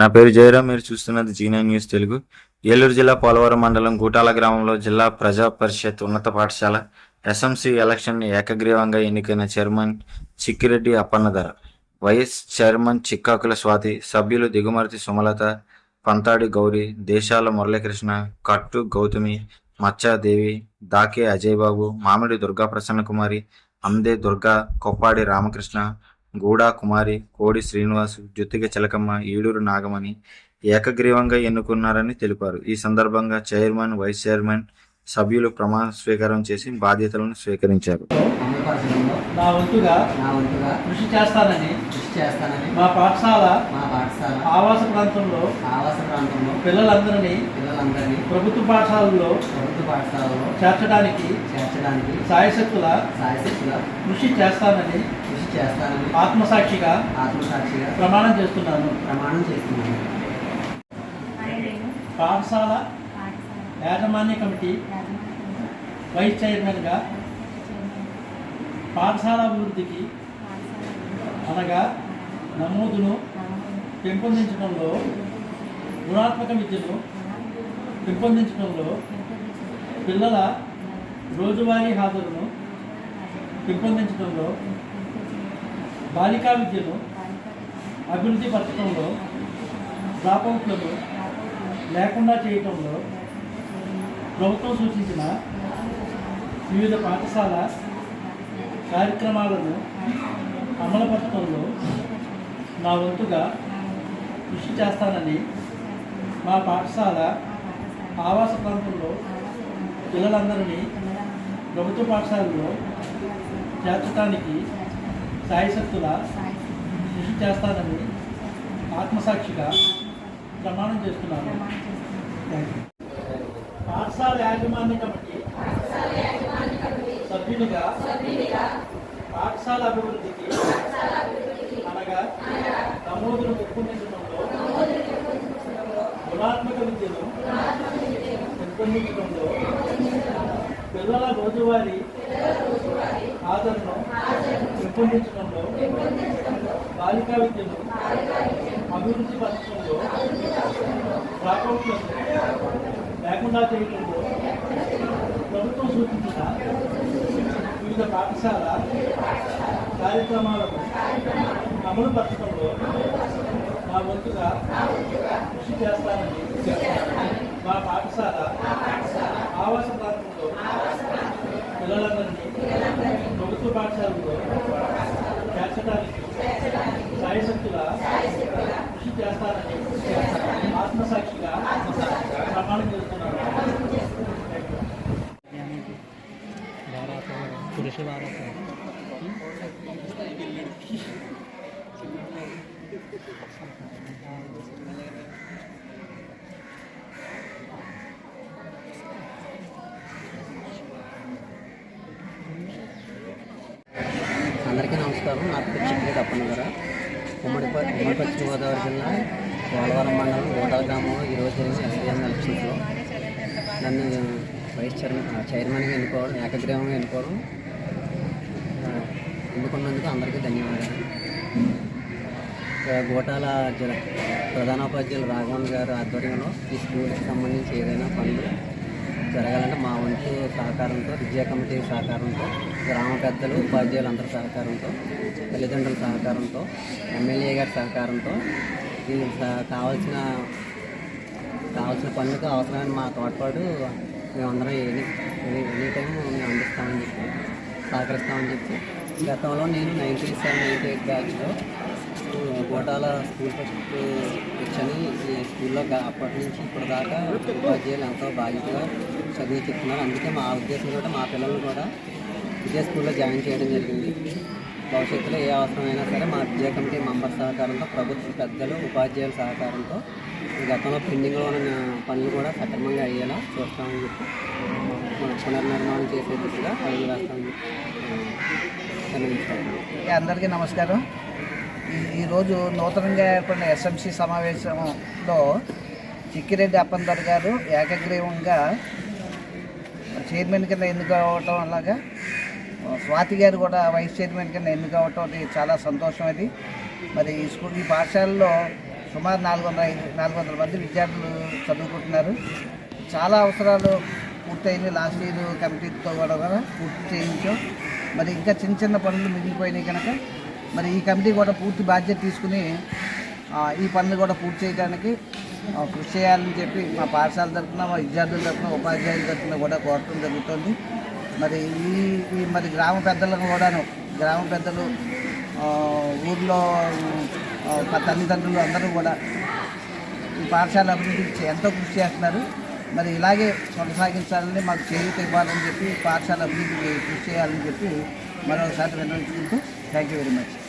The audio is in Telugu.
నా పేరు జయరాం మీరు చూస్తున్నది జీనా న్యూస్ తెలుగు. ఏలూరు జిల్లా పోలవరం మండలం గూటాల గ్రామంలో జిల్లా ప్రజా పరిషత్ ఉన్నత పాఠశాల ఎస్ఎంసి ఎలక్షన్ ఏకగ్రీవంగా ఎన్నికైన chairman Chikkireddy Appannadhara vice chairman Chikkakula Swathi సభ్యులు దిగుమర్తి సుమలత పంతాడి గౌరి దేశాల మురళీకృష్ణ కట్టు గౌతమి మచ్చాదేవి దాకే అజయ్ బాబు మామిడి దుర్గా ప్రసన్న కుమారి అందే దుర్గా కొప్పాడి రామకృష్ణ గూడా కుమారి కోడి శ్రీనివాస్ జుత్తిగ చిలకమ్మ ఈడూరు నాగమణి ఏకగ్రీవంగా ఎన్నుకున్నారని తెలిపారు. ఈ సందర్భంగా చైర్మన్ వైస్ చైర్మన్ సభ్యులు ప్రమాణ స్వీకారం చేసి బాధ్యతలను స్వీకరించారు. నా వంతుగా నా వంతుగా కృషి చేస్తానని కృషి చేస్తానని మా పాఠశాల మా పాఠశాల ఆవాస ప్రాంతంలో ఆవాస ప్రాంతంలో పిల్లలందరినీ పిల్లలందరినీ ప్రభుత్వ పాఠశాలల్లో ప్రభుత్వ పాఠశాలలో చేర్చడానికి చేర్చడానికి సాయశక్తుల సాయశక్తుల కృషి చేస్తానని చేస్తానని ఆత్మసాక్షిగా ఆత్మసాక్షిగా ప్రమాణం చేస్తున్నాను. ప్రమాణం చేస్తున్నాను. పాఠశాల యాజమాన్య కమిటీ వైస్ చైర్మన్గా పాఠశాల అభివృద్ధికి అనగా నమోదును పెంపొందించడంలో గుణాత్మక విద్యను పెంపొందించడంలో పిల్లల రోజువారీ హాజరును పెంపొందించడంలో బాలికా విద్యను అభివృద్ధి పరచడంలో డ్రాపౌట్లను లేకుండా చేయటంలో ప్రభుత్వం సూచించిన వివిధ పాఠశాల కార్యక్రమాలను అమలుపరచడంలో నా వంతుగా కృషి చేస్తానని మా పాఠశాల ఆవాస ప్రాంతంలో పిల్లలందరినీ ప్రభుత్వ పాఠశాలలో చేర్చడానికి సాయశక్తుల కృషి చేస్తానని ఆత్మసాక్షిగా ప్రమాణం చేస్తున్నాను. పాఠశాల యాజమాన్య కమిటీ సభ్యునిగా పాఠశాల అభివృద్ధికి అనగా నమోదును పెంపొందించడంలో గుణాత్మక విద్యను పెంపొందించడంలో పిల్లల రోజువారీ హాజరును పెంపొందించడంలో బాలికా విద్యను అభివృద్ధి పరచడంలో డ్రాపౌట్లను లేకుండా చేయడంలో ప్రభుత్వం సూచించిన వివిధ పాఠశాల కార్యక్రమాలను అమలు పరచడంలో మా వంతుగా కృషి చేస్తానని మా పాఠశాల ఆవాస ప్రాంతంలో పిల్లలందరినీ ప్రభుత్వ పాఠశాలలో చేర్చడానికి. సాయశక్తుల కృషి చేస్తారని ఆత్మసాక్షిగా ప్రమాణం చేస్తున్నాను పురుష అందరికీ నమస్కారం. నా పేరు చిక్కడి తప్పన గారు. ఉమ్మడి ఉమ్మడి పశ్చిమ గోదావరి జిల్లా పోలవరం మండలం గోడా గ్రామంలో ఈరోజు జరిగిన ఎస్డిఎం ఎలక్షన్స్లో. నన్ను వైస్ చైర్మన్ చైర్మన్గా ఎన్నుకోవడం ఏకగ్రీవంగా ఎన్నుకోవడం ఎన్నుకున్నందుకు అందరికీ ధన్యవాదాలు. గోటాల జిల్లా ప్రధానోపాధ్యాయులు రాఘవన్ గారు ఆధ్వర్యంలో ఈ స్కూల్కి సంబంధించి ఏదైనా పనులు జరగాలంటే మా వంతు సహకారంతో విద్యా కమిటీ సహకారంతో గ్రామ పెద్దలు ఉపాధ్యాయులు అందరి సహకారంతో తల్లిదండ్రుల సహకారంతో ఎమ్మెల్యే గారి సహకారంతో దీనికి కావాల్సిన కావాల్సిన పనులకు అవసరమైన మా తోడ్పాటు మేమందరం ఎనీ ఎనీ టైం మేము అందిస్తామని చెప్పి సహకరిస్తామని చెప్పి. గతంలో నేను నైన్టీ సెవెన్ నైన్టీ ఎయిట్ బ్యాచ్లో కోటాల స్కూల్ ఫస్ట్ వచ్చని స్కూల్లో అప్పటి నుంచి ఇప్పటిదాకా దాకా ఉపాధ్యాయులు ఎంతో బాధ్యతగా చదివి చెప్తున్నారు. అందుకే మా ఉద్దేశం కూడా మా పిల్లల్ని కూడా ఇదే స్కూల్లో జాయిన్ చేయడం జరిగింది. భవిష్యత్తులో ఏ అవసరమైనా సరే మా విద్యా కమిటీ మెంబర్ సహకారంతో ప్రభుత్వ పెద్దలు ఉపాధ్యాయుల సహకారంతో గతంలో పెండింగ్లో ఉన్న పనులు కూడా సక్రమంగా అయ్యేలా చూస్తామని చెప్పి పునర్నిర్మాణం చేసే దిశగా పనులు వేస్తామని అందరికీ నమస్కారం. ఈరోజు నూతనంగా ఏర్పడిన ఎస్ఎంసి సమావేశంలో చిక్కిరెడ్డి అప్పందర్ గారు ఏకగ్రీవంగా చైర్మన్ కింద ఎన్నిక అవ్వటం అలాగా స్వాతి గారు కూడా వైస్ చైర్మన్ కింద ఎన్నిక అవ్వటం చాలా సంతోషం అది. మరి ఈ స్కూల్ ఈ పాఠశాలలో సుమారు నాలుగు వందల ఐదు నాలుగు వందల మంది విద్యార్థులు చదువుకుంటున్నారు. చాలా అవసరాలు పూర్తయింది లాస్ట్ ఇయర్ కమిటీతో కూడా కూడా పూర్తి చేయించాం. మరి ఇంకా చిన్న చిన్న పనులు మిగిలిపోయినాయి కనుక మరి ఈ కమిటీ కూడా పూర్తి బాధ్యత తీసుకుని ఈ పనులు కూడా పూర్తి చేయడానికి కృషి చేయాలని చెప్పి మా పాఠశాల తరఫున మా విద్యార్థుల తరఫున ఉపాధ్యాయుల తరఫున కూడా కోరటం జరుగుతుంది. మరి ఈ ఈ మరి గ్రామ పెద్దలకు కూడాను గ్రామ పెద్దలు ఊర్లో మా తల్లిదండ్రులు అందరూ కూడా ఈ పాఠశాల అభివృద్ధికి ఎంతో కృషి చేస్తున్నారు. మరి ఇలాగే కొనసాగించాలని మాకు చేయూత ఇవ్వాలని చెప్పి పాఠశాల అభివృద్ధికి కృషి చేయాలని చెప్పి మరోసారి విన్నవించుకుంటూ థ్యాంక్ యూ వెరీ మచ్